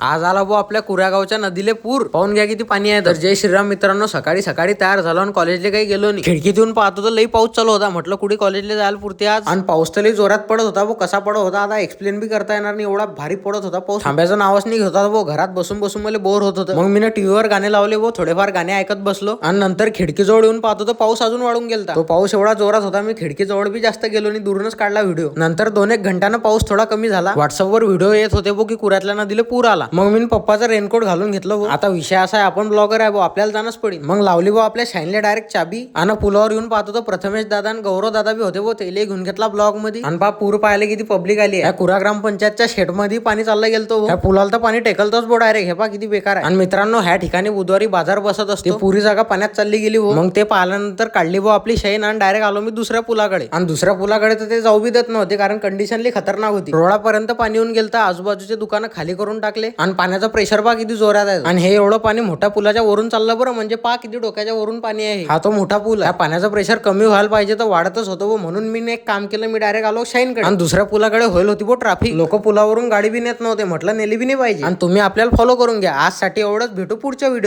आज आला भाऊ आपल्या कुऱ्यागावच्या नदीले पूर. पाहून घ्या किती पाणी आहे तर. जय श्रीराम मित्रांनो सकाळी सकाळी तयार झालो आणि कॉलेजला काही गेलो नाही. खिडकीत येऊन पाहतो तर लई पाऊस चालू होता. म्हटलं कुठे कॉलेजला जायला पुरते आज? आणि पाऊस तर लई जोरात पडत होता भाऊ. कसा पडत होता? आता एक्सप्लेन बी करता येणार नाही. एवढा भारी पडत होता पाऊस. थांब्याचं नावच नाही घेत होता भाऊ. घरात बसून बसून मला बोर होत होतं. मग मी टीव्हीवर गाणे लावले भाऊ. थोडेफार गाणे ऐकत बसलो. आणि नंतर खिडकीजवळ येऊन पाहतो तर पाऊस अजून वाढून गेला तो पाऊस एवढा जोरात होता. मी खिडकीजवळ बी जास्त गेलो नाही. दूरूनच काढला व्हिडिओ नंतर दोन एक घंट्यानं पाऊस थोडा कमी झाला. व्हॉट्सअपवर व्हिडिओ येत होते भाऊ की कुऱ्यातल्या नदीला पूर आला. मग मी पप्पाचा रेनकोट घालून घेतलं आता विषय असा आहे आपण ब्लॉगर आहे भाऊ आपल्याला जाणंच पडी मग लावली भाऊ आपल्या शाईनला डायरेक्ट चाबी. आणि पुलावर येऊन पाहतो तो प्रथमेश दादा आणि गौरव दादा बी होते भाऊ तेले घेऊन घेतला ब्लॉगमध्ये आणि पा पूर पाहिले किती पब्लिक आली या कुरा ग्रामपंचायतच्या शेडमध्ये पाणी चाललं गेलतो तो पुलाला तर पाणी टेकलतोच बो डायरेक्ट हे पा किती बेकार आहे. आणि मित्रांनो ह्या ठिकाणी बुधवारी बाजार बसत असते. पुरी जागा पाण्यात चालली गेली मग ते पाहिल्यानंतर काढली भाऊ आपली शाईन आणि डायरेक्ट आलो मी दुसऱ्या पुलाकडे. आणि दुसऱ्या पुलाकडे तर ते जाऊ बी देत नव्हते कारण कंडिशनली खतरनाक होती. रोडापर्यंत पाणी येऊन गेलं आजूबाजूचे दुकानं खाली करून टाकले. आणि पाण्याचा प्रेशर पा किती जोरात आहे आणि हे एवढं पाणी मोठ्या पुलाच्या वरून चाललं बरं म्हणजे पा किती डोक्याच्या वरून पाणी आहे हा. तो मोठा पूल आहे. पाण्याचा प्रेशर कमी व्हायला पाहिजे तर वाढतच होतो म्हणून मी एक काम केलं मी डायरेक्ट आलो शाईनकडे आणि दुसऱ्या पुलाकडे होईल होती बो ट्रॅफिक लोक पुलावरून गाडी बी नेत नव्हते म्हटलं नेली बी नाही पाहिजे. आणि तुम्ही आपल्याला फॉलो करून घ्या. आजसाठी एवढंच. भेटू पुढच्या व्हिडिओ